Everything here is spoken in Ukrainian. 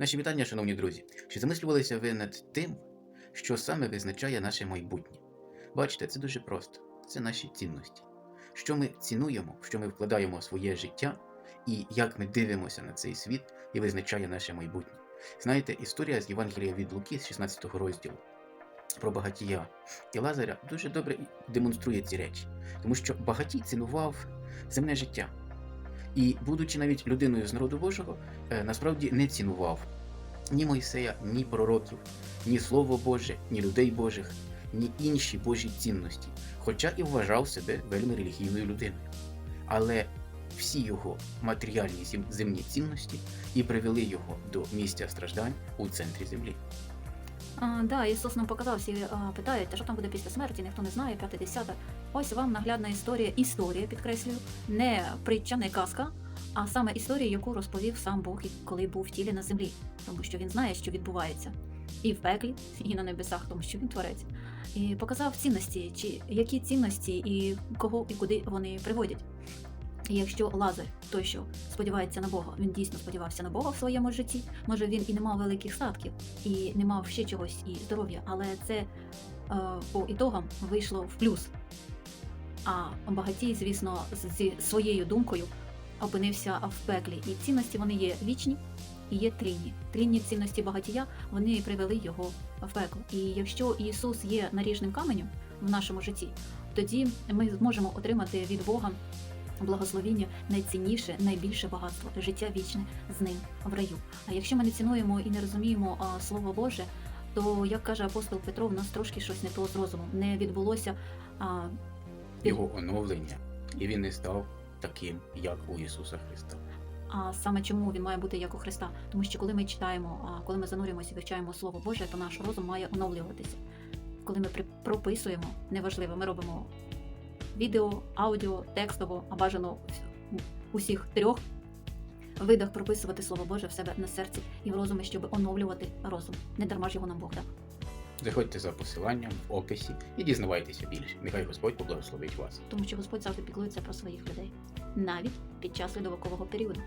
Наші вітання, шановні друзі. Чи замислювалися ви над тим, що саме визначає наше майбутнє? Бачите, це дуже просто. Це наші цінності. Що ми цінуємо, що ми вкладаємо в своє життя, і як ми дивимося на цей світ і визначає наше майбутнє. Знаєте, історія з Євангелія від Луки з 16 розділу про багатія і Лазаря дуже добре демонструє ці речі, тому що багатій цінував земне життя. І, будучи навіть людиною з народу Божого, е, насправді не цінував ні Мойсея, ні пророків, ні Слово Боже, ні людей Божих, ні інші Божі цінності, хоча і вважав себе вельми релігійною людиною. Але всі його матеріальні земні цінності і привели його до місця страждань у центрі землі. А, да, Ісус нам показав, всі питають, а що там буде після смерті, ніхто не знає, п'яте десяте. Ось вам наглядна історія, історія, підкреслюю, не притча, не казка, а саме історія, яку розповів сам Бог, коли був в тілі на землі, тому що він знає, що відбувається і в пеклі, і на небесах, тому що він творець. І показав цінності, чи які цінності і кого і куди вони приводять. І якщо Лазар, той, що сподівається на Бога, він дійсно сподівався на Бога в своєму житті, може він і не мав великих статків, і не мав ще чогось і здоров'я, але це е, по ітогам вийшло в плюс. А багатій, звісно, зі своєю думкою опинився в пеклі. І цінності вони є вічні і є трійні. Трійні цінності багатія вони привели його в пекло. І якщо Ісус є наріжним каменем в нашому житті, тоді ми зможемо отримати від Бога благословіння найцінніше, найбільше багатство життя вічне з ним в раю. А якщо ми не цінуємо і не розуміємо Слово Боже, то як каже апостол Петро, в нас трошки щось не то з розумом. Не відбулося а, Його оновлення, і він не став таким, як у Ісуса Христа. А саме чому він має бути як у Христа? Тому що коли ми читаємо, а коли ми занурюємося і вивчаємо Слово Боже, то наш розум має оновлюватися. Коли ми прописуємо, неважливо, ми робимо відео, аудіо, текстово, а бажано усіх трьох видах прописувати Слово Боже в себе на серці і в розумі, щоб оновлювати розум. Не дарма ж його нам Бог дав. Заходьте за посиланням в описі і дізнавайтеся більше. Нехай Господь поблагословить вас. Тому що Господь завжди піклується про своїх людей, навіть під час льодовикового періоду.